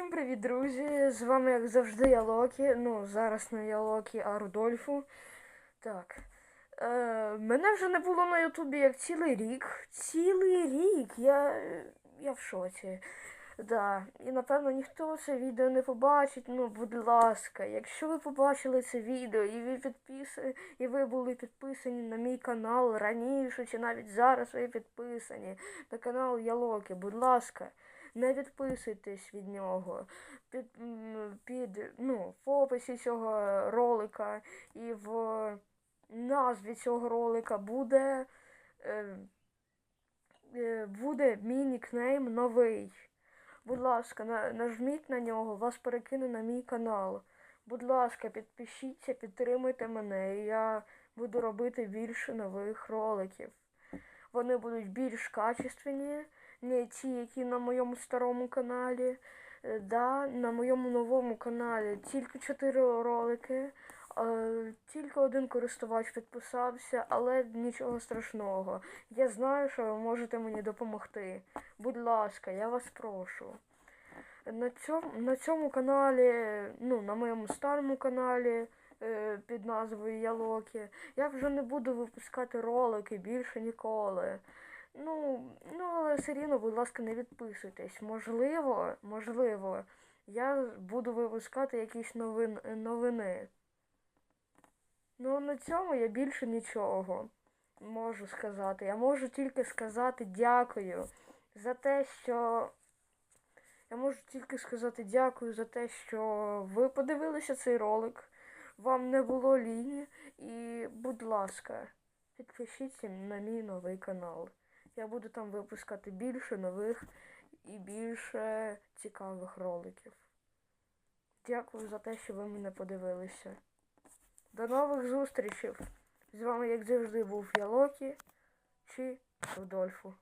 Всім привіт, друзі! З вами, як завжди, я Локі. Ну, зараз не я Локі, а Рудольфу. Так. Е, мене вже не було на Ютубі як цілий рік. Цілий рік. Я, я в шоці. Да. І напевно ніхто це відео не побачить. Ну, будь ласка, якщо ви побачили це відео і ви підписи, і ви були підписані на мій канал раніше, чи навіть зараз ви підписані на канал Ялоки, будь ласка, не відписуйтесь від нього. Під, під ну, в описі цього ролика і в назві цього ролика буде, е, е, буде мій нікнейм новий. Будь ласка, на, нажміть на нього, вас перекину на мій канал. Будь ласка, підпишіться, підтримуйте мене, і я буду робити більше нових роликів. Вони будуть більш качественні, не ті, які на моєму старому каналі. Е, Да, на моєму новому каналі тільки 4 ролики. е, Тільки один користувач підписався, але нічого страшного. Я знаю, що ви можете мені допомогти. Будь ласка, я вас прошу. На цьому, на цьому каналі, ну, на моєму старому каналі під назвою Ялокі, я вже не буду випускати ролики більше ніколи. Ну, ну, але все рівно, будь ласка, не відписуйтесь. Можливо, можливо, я буду випускати якісь новин, новини. Ну, на цьому я більше нічого можу сказати. Я можу тільки сказати дякую за те, що. Я можу тільки сказати дякую за те, що ви подивилися цей ролик. Вам не було лінії. І, будь ласка, підпишіться на мій новий канал. Я буду там випускати більше нових і більше цікавих роликів. Дякую за те, що ви мене подивилися. До нових зустрічей! З вами, як завжди, був я Локі чи Рудольфу.